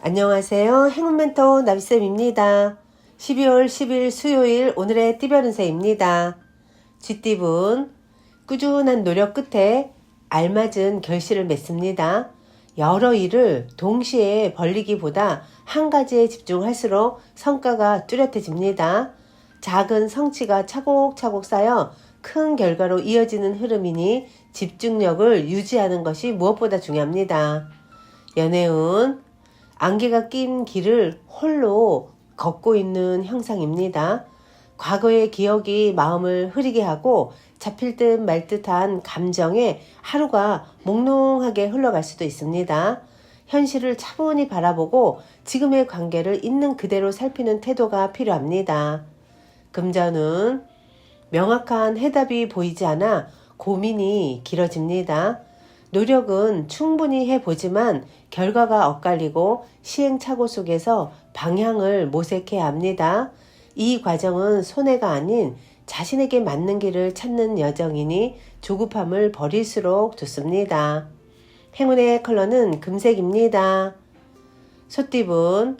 안녕하세요. 행운 멘토 나비쌤입니다. 12월 10일 수요일 오늘의 띠별운세입니다. 쥐띠분 꾸준한 노력 끝에 알맞은 결실을 맺습니다. 여러 일을 동시에 벌리기보다 한 가지에 집중할수록 성과가 뚜렷해집니다. 작은 성취가 차곡차곡 쌓여 큰 결과로 이어지는 흐름이니 집중력을 유지하는 것이 무엇보다 중요합니다. 연애운 안개가 낀 길을 홀로 걷고 있는 형상입니다. 과거의 기억이 마음을 흐리게 하고 잡힐 듯 말 듯한 감정에 하루가 몽롱하게 흘러갈 수도 있습니다. 현실을 차분히 바라보고 지금의 관계를 있는 그대로 살피는 태도가 필요합니다. 금전은 명확한 해답이 보이지 않아 고민이 길어집니다. 노력은 충분히 해보지만 결과가 엇갈리고 시행착오 속에서 방향을 모색해야 합니다. 이 과정은 손해가 아닌 자신에게 맞는 길을 찾는 여정이니 조급함을 버릴수록 좋습니다. 행운의 컬러는 금색입니다. 소띠분,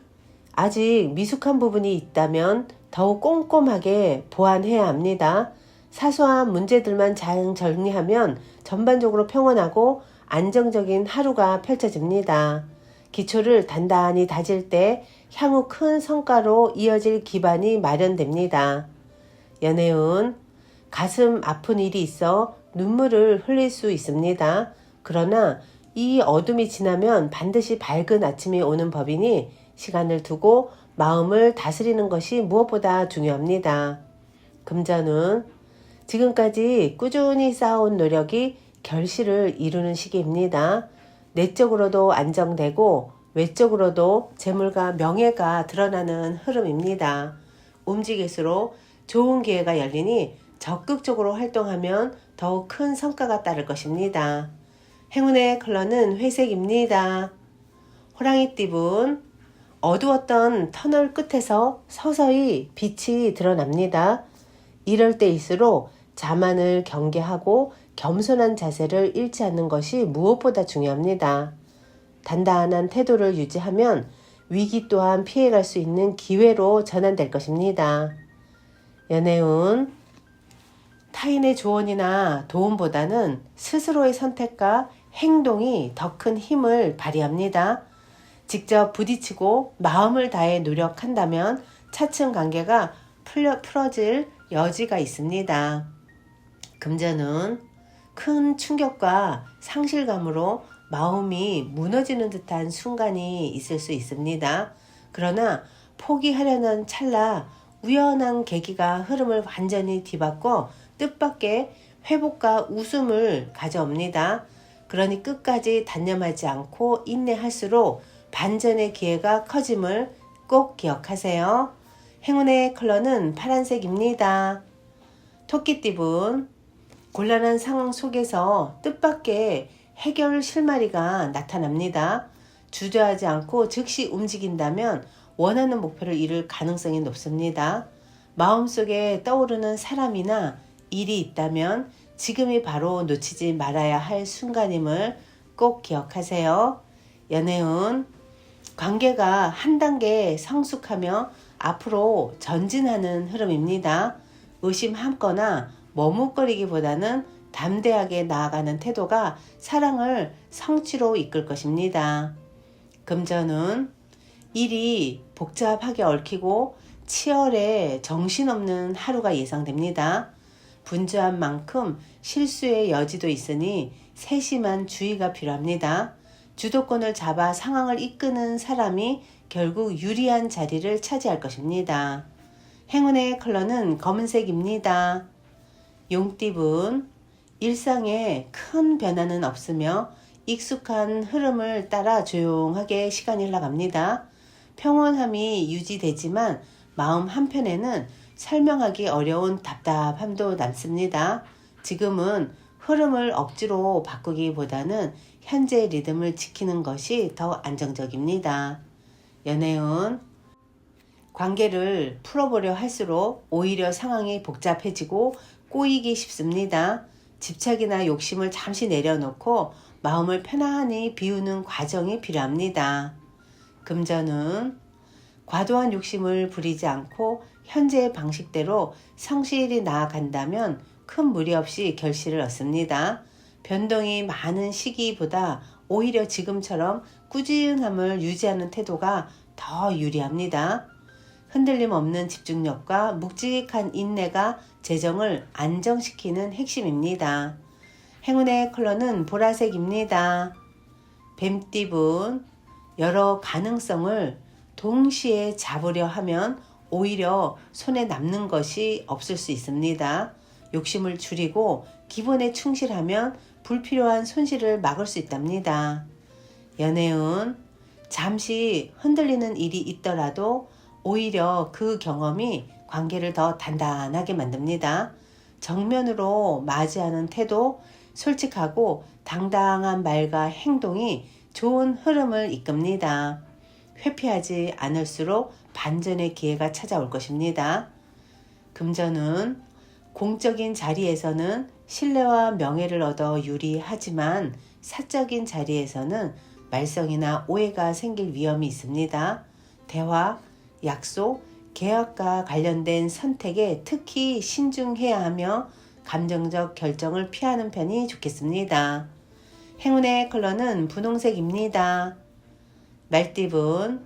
아직 미숙한 부분이 있다면 더욱 꼼꼼하게 보완해야 합니다. 사소한 문제들만 잘 정리하면 전반적으로 평온하고 안정적인 하루가 펼쳐집니다. 기초를 단단히 다질 때 향후 큰 성과로 이어질 기반이 마련됩니다. 연애운 가슴 아픈 일이 있어 눈물을 흘릴 수 있습니다. 그러나 이 어둠이 지나면 반드시 밝은 아침이 오는 법이니 시간을 두고 마음을 다스리는 것이 무엇보다 중요합니다. 금전은 지금까지 꾸준히 쌓아온 노력이 결실을 이루는 시기입니다. 내적으로도 안정되고 외적으로도 재물과 명예가 드러나는 흐름입니다. 움직일수록 좋은 기회가 열리니 적극적으로 활동하면 더욱 큰 성과가 따를 것입니다. 행운의 컬러는 회색입니다. 호랑이 띠분 어두웠던 터널 끝에서 서서히 빛이 드러납니다. 이럴 때일수록 자만을 경계하고 겸손한 자세를 잃지 않는 것이 무엇보다 중요합니다. 단단한 태도를 유지하면 위기 또한 피해갈 수 있는 기회로 전환될 것입니다. 연애운 타인의 조언이나 도움보다는 스스로의 선택과 행동이 더 큰 힘을 발휘합니다. 직접 부딪히고 마음을 다해 노력한다면 차츰 관계가 풀려, 풀어질 여지가 있습니다. 금전은 큰 충격과 상실감으로 마음이 무너지는 듯한 순간이 있을 수 있습니다. 그러나 포기하려는 찰나 우연한 계기가 흐름을 완전히 뒤바꿔 뜻밖의 회복과 웃음을 가져옵니다. 그러니 끝까지 단념하지 않고 인내할수록 반전의 기회가 커짐을 꼭 기억하세요. 행운의 컬러는 파란색입니다. 토끼띠분, 곤란한 상황 속에서 뜻밖의 해결 실마리가 나타납니다. 주저하지 않고 즉시 움직인다면 원하는 목표를 이룰 가능성이 높습니다. 마음속에 떠오르는 사람이나 일이 있다면 지금이 바로 놓치지 말아야 할 순간임을 꼭 기억하세요. 연애운 관계가 한 단계 성숙하며 앞으로 전진하는 흐름입니다. 의심함거나 머뭇거리기보다는 담대하게 나아가는 태도가 사랑을 성취로 이끌 것입니다. 금전은 일이 복잡하게 얽히고 치열에 정신없는 하루가 예상됩니다. 분주한 만큼 실수의 여지도 있으니 세심한 주의가 필요합니다. 주도권을 잡아 상황을 이끄는 사람이 결국 유리한 자리를 차지할 것입니다. 행운의 컬러는 검은색입니다. 용띠분, 일상에 큰 변화는 없으며 익숙한 흐름을 따라 조용하게 시간이 흘러갑니다. 평온함이 유지되지만 마음 한편에는 설명하기 어려운 답답함도 남습니다. 지금은 흐름을 억지로 바꾸기보다는 현재 리듬을 지키는 것이 더 안정적입니다. 연애운 관계를 풀어보려 할수록 오히려 상황이 복잡해지고 꼬이기 쉽습니다. 집착이나 욕심을 잠시 내려놓고 마음을 편안히 비우는 과정이 필요합니다. 금전은 과도한 욕심을 부리지 않고 현재의 방식대로 성실히 나아간다면 큰 무리 없이 결실을 얻습니다. 변동이 많은 시기보다 오히려 지금처럼 꾸준함을 유지하는 태도가 더 유리합니다. 흔들림 없는 집중력과 묵직한 인내가 재정을 안정시키는 핵심입니다. 행운의 컬러는 보라색입니다. 뱀띠분, 여러 가능성을 동시에 잡으려 하면 오히려 손에 남는 것이 없을 수 있습니다. 욕심을 줄이고 기본에 충실하면 불필요한 손실을 막을 수 있답니다. 연애운, 잠시 흔들리는 일이 있더라도 오히려 그 경험이 관계를 더 단단하게 만듭니다. 정면으로 맞이하는 태도, 솔직하고 당당한 말과 행동이 좋은 흐름을 이끕니다. 회피하지 않을수록 반전의 기회가 찾아올 것입니다. 금전은 공적인 자리에서는 신뢰와 명예를 얻어 유리하지만 사적인 자리에서는 말썽이나 오해가 생길 위험이 있습니다. 대화, 약속, 계약과 관련된 선택에 특히 신중해야 하며 감정적 결정을 피하는 편이 좋겠습니다. 행운의 컬러는 분홍색입니다. 말띠분,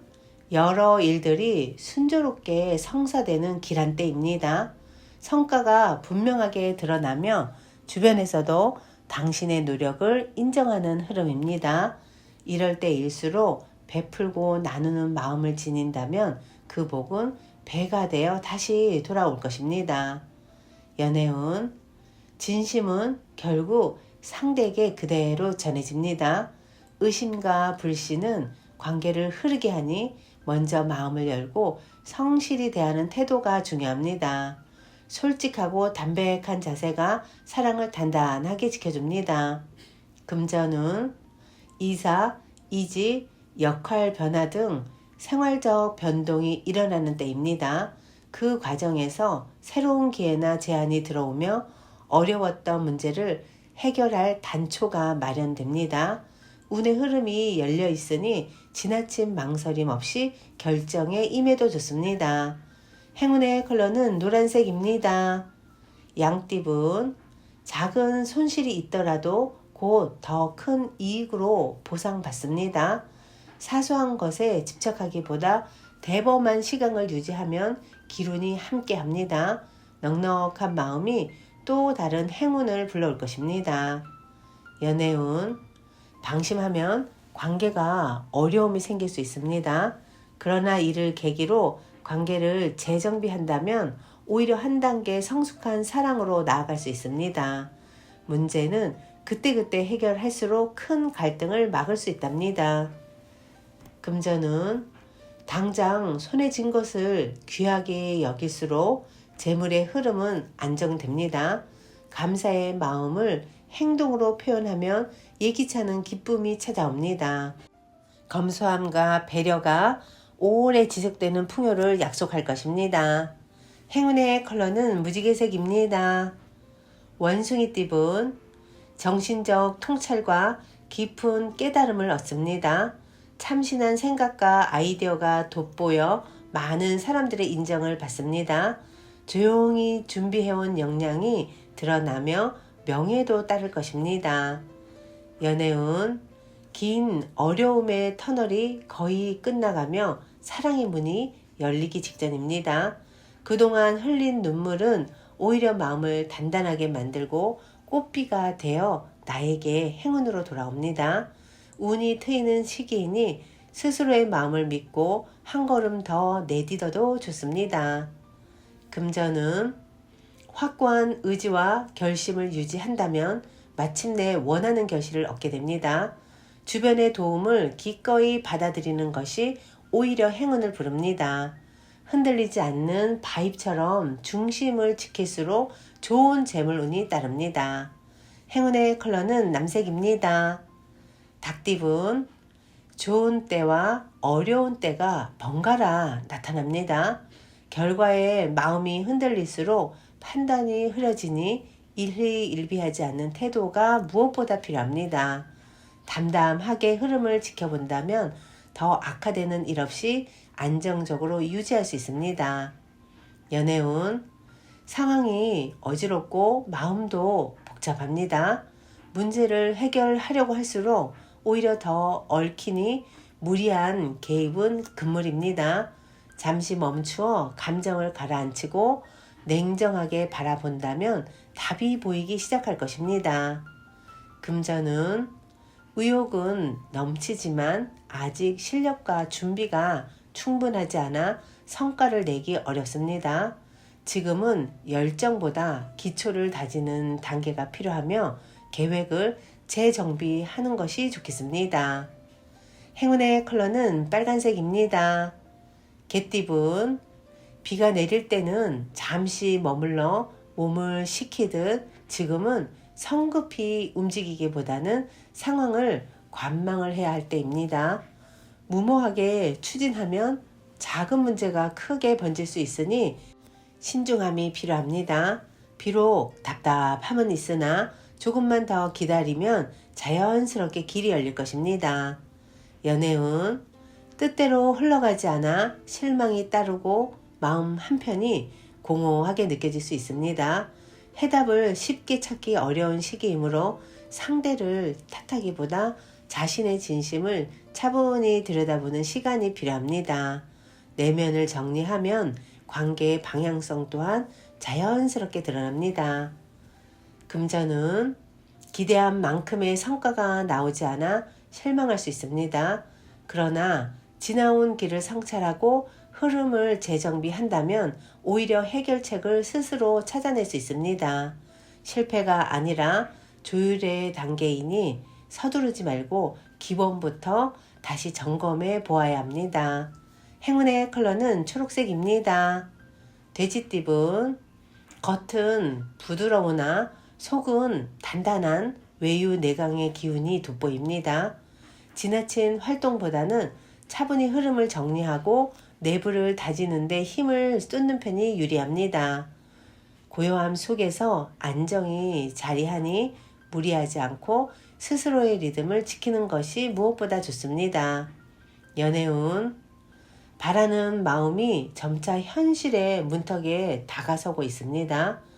여러 일들이 순조롭게 성사되는 길한때입니다. 성과가 분명하게 드러나며 주변에서도 당신의 노력을 인정하는 흐름입니다. 이럴 때일수록 베풀고 나누는 마음을 지닌다면 그 복은 배가 되어 다시 돌아올 것입니다. 연애운, 진심은 결국 상대에게 그대로 전해집니다. 의심과 불신은 관계를 흐르게 하니 먼저 마음을 열고 성실히 대하는 태도가 중요합니다. 솔직하고 담백한 자세가 사랑을 단단하게 지켜줍니다. 금전은 이사, 이직, 역할 변화 등 생활적 변동이 일어나는 때입니다. 그 과정에서 새로운 기회나 제안이 들어오며 어려웠던 문제를 해결할 단초가 마련됩니다. 운의 흐름이 열려 있으니 지나친 망설임 없이 결정에 임해도 좋습니다. 행운의 컬러는 노란색입니다. 양띠분, 작은 손실이 있더라도 곧 더 큰 이익으로 보상받습니다. 사소한 것에 집착하기보다 대범한 시간을 유지하면 기운이 함께 합니다. 넉넉한 마음이 또 다른 행운을 불러올 것입니다. 연애운, 방심하면 관계가 어려움이 생길 수 있습니다. 그러나 이를 계기로 관계를 재정비한다면 오히려 한 단계 성숙한 사랑으로 나아갈 수 있습니다. 문제는 그때그때 해결할수록 큰 갈등을 막을 수 있답니다. 금전은 당장 손에 쥔 것을 귀하게 여길수록 재물의 흐름은 안정됩니다. 감사의 마음을 행동으로 표현하면 예기치 는 기쁨이 찾아옵니다. 검소함과 배려가 오래 지속되는 풍요를 약속할 것입니다. 행운의 컬러는 무지개색입니다. 원숭이 띠분 정신적 통찰과 깊은 깨달음을 얻습니다. 참신한 생각과 아이디어가 돋보여 많은 사람들의 인정을 받습니다. 조용히 준비해온 역량이 드러나며 명예도 따를 것입니다. 연애운 긴 어려움의 터널이 거의 끝나가며 사랑의 문이 열리기 직전입니다. 그동안 흘린 눈물은 오히려 마음을 단단하게 만들고 꽃비가 되어 나에게 행운으로 돌아옵니다. 운이 트이는 시기이니 스스로의 마음을 믿고 한 걸음 더 내딛어도 좋습니다. 금전은 확고한 의지와 결심을 유지한다면 마침내 원하는 결실을 얻게 됩니다. 주변의 도움을 기꺼이 받아들이는 것이 오히려 행운을 부릅니다. 흔들리지 않는 바위처럼 중심을 지킬수록 좋은 재물운이 따릅니다. 행운의 컬러는 남색입니다. 닭띠분, 좋은 때와 어려운 때가 번갈아 나타납니다. 결과에 마음이 흔들릴수록 판단이 흐려지니 일희일비하지 않는 태도가 무엇보다 필요합니다. 담담하게 흐름을 지켜본다면 더 악화되는 일 없이 안정적으로 유지할 수 있습니다. 연애운 상황이 어지럽고 마음도 복잡합니다. 문제를 해결하려고 할수록 오히려 더 얽히니 무리한 개입은 금물입니다. 잠시 멈추어 감정을 가라앉히고 냉정하게 바라본다면 답이 보이기 시작할 것입니다. 금전은 의욕은 넘치지만 아직 실력과 준비가 충분하지 않아 성과를 내기 어렵습니다. 지금은 열정보다 기초를 다지는 단계가 필요하며 계획을 재정비하는 것이 좋겠습니다. 행운의 컬러는 빨간색입니다. 개띠분, 비가 내릴 때는 잠시 머물러 몸을 식히듯 지금은 성급히 움직이기보다는 상황을 관망을 해야 할 때입니다. 무모하게 추진하면 작은 문제가 크게 번질 수 있으니 신중함이 필요합니다. 비록 답답함은 있으나 조금만 더 기다리면 자연스럽게 길이 열릴 것입니다. 연애운 뜻대로 흘러가지 않아 실망이 따르고 마음 한편이 공허하게 느껴질 수 있습니다. 해답을 쉽게 찾기 어려운 시기이므로 상대를 탓하기보다 자신의 진심을 차분히 들여다보는 시간이 필요합니다. 내면을 정리하면 관계의 방향성 또한 자연스럽게 드러납니다. 금전은 기대한 만큼의 성과가 나오지 않아 실망할 수 있습니다. 그러나 지나온 길을 성찰하고 흐름을 재정비한다면 오히려 해결책을 스스로 찾아낼 수 있습니다. 실패가 아니라 조율의 단계이니 서두르지 말고 기본부터 다시 점검해 보아야 합니다. 행운의 컬러는 초록색입니다. 돼지띠분 겉은 부드러우나 속은 단단한 외유 내강의 기운이 돋보입니다. 지나친 활동보다는 차분히 흐름을 정리하고 내부를 다지는데 힘을 쏟는 편이 유리합니다. 고요함 속에서 안정이 자리하니 무리하지 않고 스스로의 리듬을 지키는 것이 무엇보다 좋습니다. 연애운 바라는 마음이 점차 현실의 문턱에 다가서고 있습니다.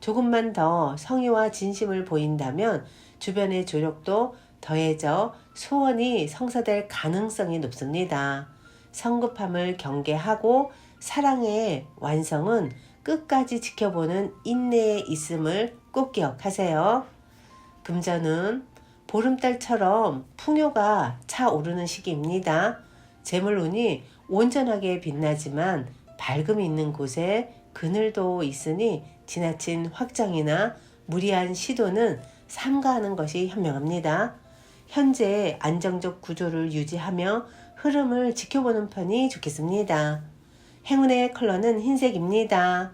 조금만 더 성의와 진심을 보인다면 주변의 조력도 더해져 소원이 성사될 가능성이 높습니다. 성급함을 경계하고 사랑의 완성은 끝까지 지켜보는 인내에 있음을 꼭 기억하세요. 금전은 보름달처럼 풍요가 차오르는 시기입니다. 재물운이 온전하게 빛나지만 밝음이 있는 곳에 그늘도 있으니 지나친 확장이나 무리한 시도는 삼가하는 것이 현명합니다. 현재 안정적 구조를 유지하며 흐름을 지켜보는 편이 좋겠습니다. 행운의 컬러는 흰색입니다.